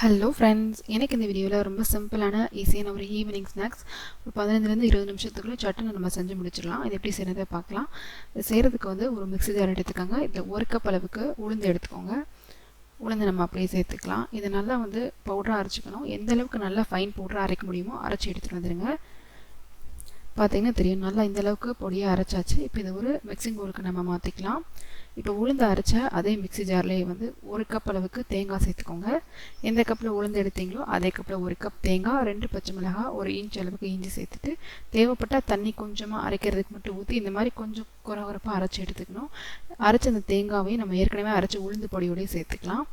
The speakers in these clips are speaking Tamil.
ஹலோ ஃப்ரெண்ட்ஸ் எனக்கு இந்த வீடியோவில் ரொம்ப சிம்பிளான ஈஸியான ஒரு ஈவினிங் ஸ்நாக்ஸ் ஒரு பதினஞ்சுலேருந்து இருபது நிமிஷத்துக்குள்ளே சட்டுன்னு நம்ம செஞ்சு முடிச்சிடலாம். இது எப்படி செய்யறதை பார்க்கலாம். இது செய்கிறதுக்கு வந்து ஒரு மிக்ஸி ஜார் எடுத்துக்கோங்க. இதில் ஒரு கப் அளவுக்கு உளுந்து எடுத்துக்கோங்க. உளுந்து நம்ம அப்படியே சேர்த்துக்கலாம். இதை நல்லா வந்து பவுடராக அரைச்சிக்கணும். எந்த அளவுக்கு நல்லா ஃபைன் பவுடராக அரைக்க முடியுமோ அரைச்சி எடுத்துகிட்டு வந்துடுங்க பார்த்தீங்கன்னா தெரியும். நல்லா இந்த அளவுக்கு பொடியாக அரைச்சாச்சு. இப்போ இதை ஒரு மிக்சிங் பவுலுக்கு நம்ம மாற்றிக்கலாம் இப்போ உளுந்து அரைச்ச அதே மிக்சி ஜார்லேயே வந்து ஒரு கப் அளவுக்கு தேங்காய் சேர்த்துக்கோங்க. எந்த கப்பில் உளுந்து எடுத்தீங்களோ அதே கப்பில் ஒரு கப் தேங்காய் ரெண்டு பச்சை மிளகாய் ஒரு இன்ச் அளவுக்கு இஞ்சி சேர்த்துட்டு தேவைப்பட்டால் தண்ணி கொஞ்சமாக அரைக்கிறதுக்கு மட்டும் ஊற்றி இந்த மாதிரி கொஞ்சம் குறகுறப்பாக அரைச்சி எடுத்துக்கணும். அரைச்ச அந்த தேங்காவையும் நம்ம ஏற்கனவே அரைச்சி உளுந்து பொடியோடய சேர்த்துக்கலாம்.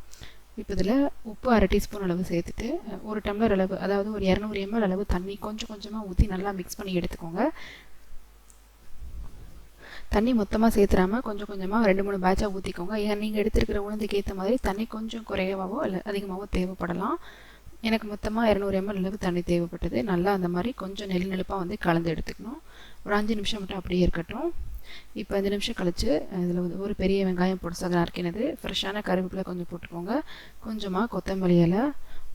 இப்போ இதில் உப்பு அரை டீஸ்பூன் அளவு சேர்த்துட்டு ஒரு டம்ளர் அளவு அதாவது ஒரு இரநூறு எம்எல் அளவு தண்ணி கொஞ்சம் கொஞ்சமாக ஊற்றி நல்லா மிக்ஸ் பண்ணி எடுத்துக்கோங்க. தண்ணி மொத்தமாக சேர்த்துறாம கொஞ்சம் கொஞ்சமாக ரெண்டு மூணு பேட்சாக ஊற்றிக்கோங்க ஏன் நீங்கள் எடுத்துருக்கிற உளுந்துக்கு ஏற்ற மாதிரி தண்ணி கொஞ்சம் குறைவாகவோ இல்லை அதிகமாகவோ தேவைப்படலாம். எனக்கு மொத்தமாக இரநூறு எம்எல் அளவு தண்ணி தேவைப்பட்டது. நல்லா அந்த மாதிரி கொஞ்சம் நெல் நெழுப்பாக வந்து கலந்து எடுத்துக்கணும். ஒரு அஞ்சு நிமிஷம் மட்டும் அப்படியே இருக்கட்டும். இப்போ அஞ்சு நிமிஷம் கழித்து இதில் வந்து ஒரு பெரிய வெங்காயம் பொடிசாக நறுக்கினது. ஃப்ரெஷ்ஷான கருவேப்பிலை கொஞ்சம் போட்டுக்கோங்க. கொஞ்சமாக கொத்தமல்லி இலை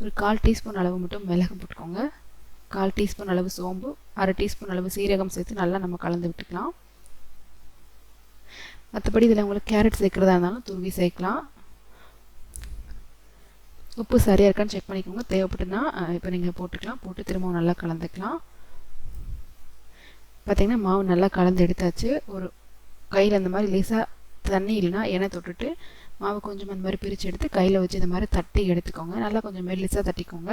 ஒரு கால் டீஸ்பூன் அளவு மட்டும் மிளகு போட்டுக்கோங்க. கால் டீஸ்பூன் அளவு சோம்பு அரை டீஸ்பூன் அளவு சீரகம் சேர்த்து நல்லா நம்ம கலந்து விட்டுக்கலாம். மற்றபடி இதில் உங்களுக்கு கேரட் சேர்க்குறதா இருந்தாலும் துருவி சேர்க்கலாம். உப்பு சரியாக இருக்கான்னு செக் பண்ணிக்கோங்க. தேவைப்பட்டுனா இப்போ நீங்கள் போட்டுக்கலாம். போட்டு திரும்பவும் நல்லா கலந்துக்கலாம். பார்த்திங்கன்னா மாவு நல்லா கலந்து எடுத்தாச்சு. ஒரு கையில் அந்த மாதிரி லேசாக தண்ணி இல்லைன்னா எண்ணெய் தொட்டுட்டு மாவு கொஞ்சம் அந்த மாதிரி பிரித்து எடுத்து கையில் வச்சு இந்த மாதிரி தட்டி எடுத்துக்கோங்க. நல்லா கொஞ்சம் மெல்லிசாக தட்டிக்கோங்க.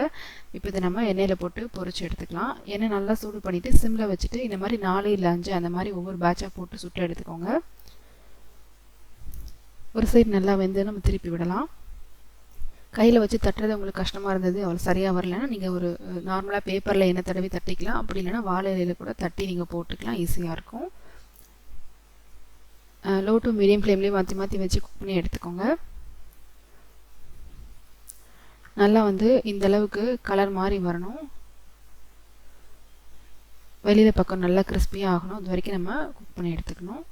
இப்போ இதை நம்ம எண்ணெயில் போட்டு பொறிச்சு எடுத்துக்கலாம். எண்ணெய் நல்லா சூடு பண்ணிவிட்டு சிம்மில் வச்சுட்டு இந்த மாதிரி நாலு இல்லை அஞ்சு அந்த மாதிரி ஒவ்வொரு பேட்சாக போட்டு சுட்டு எடுத்துக்கோங்க. ஒரு சைடு நல்லா வெந்து நம்ம திருப்பி விடலாம். கையில் வச்சு தட்டுறது உங்களுக்கு கஷ்டமாக இருந்தது அவ்வளோ சரியாக வரலன்னா நீங்கள் ஒரு நார்மலாக பேப்பரில் எண்ணெய் தடவி தட்டிக்கலாம். அப்படி இல்லைன்னா வாழை இலையில் கூட தட்டி நீங்கள் போட்டுக்கலாம். ஈஸியாக இருக்கும். லோ டு மீடியம் ஃப்ளேம்லேயே மாற்றி மாற்றி வச்சு குக் பண்ணி எடுத்துக்கோங்க. நல்லா வந்து இந்த அளவுக்கு கலர் மாதிரி வரணும். வெளியில் பக்கம் நல்லா கிறிஸ்பியாக ஆகணும். இது வரைக்கும் நம்ம குக் பண்ணி எடுத்துக்கணும்.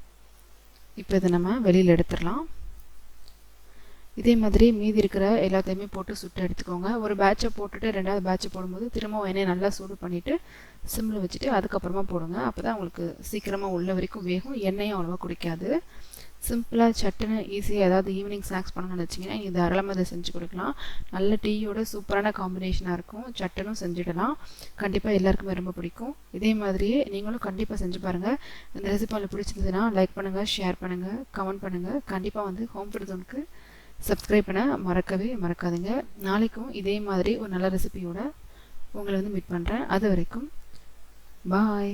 இப்போ இதை நம்ம வெளியில் எடுத்துடலாம். இதே மாதிரி மீதி இருக்கிற எல்லாத்தையுமே போட்டு சுட்டு எடுத்துக்கோங்க. ஒரு பேட்சை போட்டுட்டு ரெண்டாவது பேட்சை போடும்போது திரும்பவும் எண்ணெய் நல்லா சூடு பண்ணிவிட்டு சிம்மில் வச்சுட்டு அதுக்கப்புறமா போடுங்க. அப்போ தான் உங்களுக்கு சீக்கிரமாக உள்ள வரைக்கும் வேகும். எண்ணெயும் அவ்வளோவா குடிக்காது. சிம்பிளாக சட்டுன்னு ஈஸியாக ஏதாவது ஈவினிங் ஸ்நாக்ஸ் பண்ணணும்னு வச்சிங்கன்னா நீங்கள் தாராளமாக இதை செஞ்சு கொடுக்கலாம். நல்ல டீயோட சூப்பரான காம்பினேஷனாக இருக்கும். சட்டனும் செஞ்சிடலாம். கண்டிப்பாக எல்லாருக்குமே ரொம்ப பிடிக்கும். இதே மாதிரியே நீங்களும் கண்டிப்பாக செஞ்சு பாருங்கள் இந்த ரெசிபி பிடிச்சிருந்ததுன்னா லைக் பண்ணுங்கள் ஷேர் பண்ணுங்கள் கமெண்ட் பண்ணுங்கள் கண்டிப்பாக வந்து ஹோம் ஃபுட் ஜோனுக்கு சப்ஸ்கிரைப் பண்ண மறக்கவே மறக்காதுங்க. நாளைக்கும் இதே மாதிரி ஒரு நல்ல ரெசிபியோட உங்களை வந்து மீட் பண்ணுறேன் அது வரைக்கும் பாய்